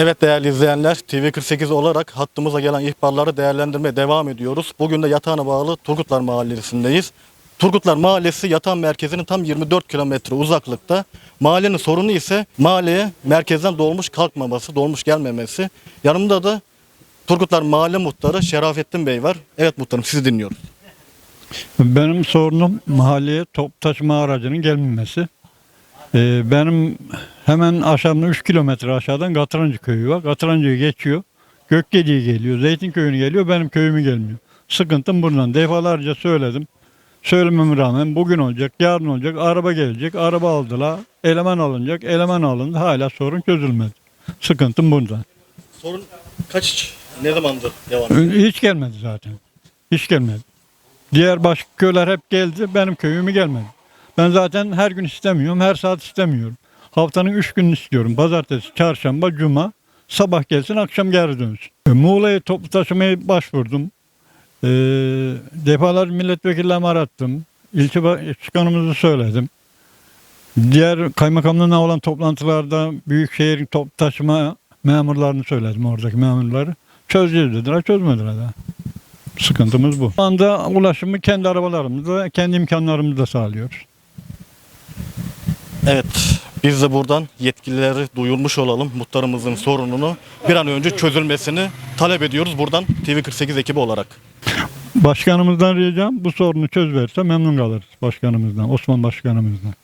Evet değerli izleyenler TV48 olarak hattımıza gelen ihbarları değerlendirmeye devam ediyoruz. Bugün de Yatağan'a bağlı Turgutlar Mahallesi'ndeyiz. Turgutlar Mahallesi yatağan merkezinin tam 24 kilometre uzaklıkta. Mahallenin sorunu ise mahalleye merkezden dolmuş kalkmaması, dolmuş gelmemesi. Yanımda da Turgutlar Mahalle Muhtarı Şerafettin Bey var. Evet muhtarım sizi dinliyoruz. Benim sorunum mahalleye top taşıma aracının gelmemesi. Ee, benim hemen aşağıda 3 kilometre aşağıdan Katırancı köyü var. Katırancı'yı geçiyor. Gökgedi'ye geliyor. Zeytin köyünü geliyor. Benim köyümü gelmiyor. Sıkıntım buradan. Defalarca söyledim. Söylememe rağmen bugün olacak, yarın olacak, araba gelecek, araba aldılar, eleman alınacak, eleman alındı, hala sorun çözülmedi. Sıkıntım bundan. Sorun kaç, ne zamandır devam ediyor? Hiç gelmedi zaten. Hiç gelmedi. Diğer başka köyler hep geldi. Benim köyüme gelmedi. Ben zaten her gün istemiyorum. Her saat istemiyorum. Haftanın üç gününü istiyorum. Pazartesi, çarşamba, cuma. Sabah gelsin, akşam geri dönsün. E, Muğla'ya toplu taşımaya başvurdum. E, defalarca milletvekillerimi arattım. İlçe başkanımızı söyledim. Diğer kaymakamlığına olan toplantılarda büyükşehir toplu taşıma memurlarını söyledim oradaki memurları. Çözeceğiz dediler, çözmediler daha. Sıkıntımız bu. Şu anda ulaşımı kendi arabalarımızla, kendi imkanlarımızla sağlıyoruz. Evet, biz de buradan yetkilileri duyurmuş olalım. Muhtarımızın sorununu bir an önce çözülmesini talep ediyoruz buradan TV48 ekibi olarak. Başkanımızdan ricam bu sorunu çözverse memnun kalırız başkanımızdan, Osman başkanımızdan.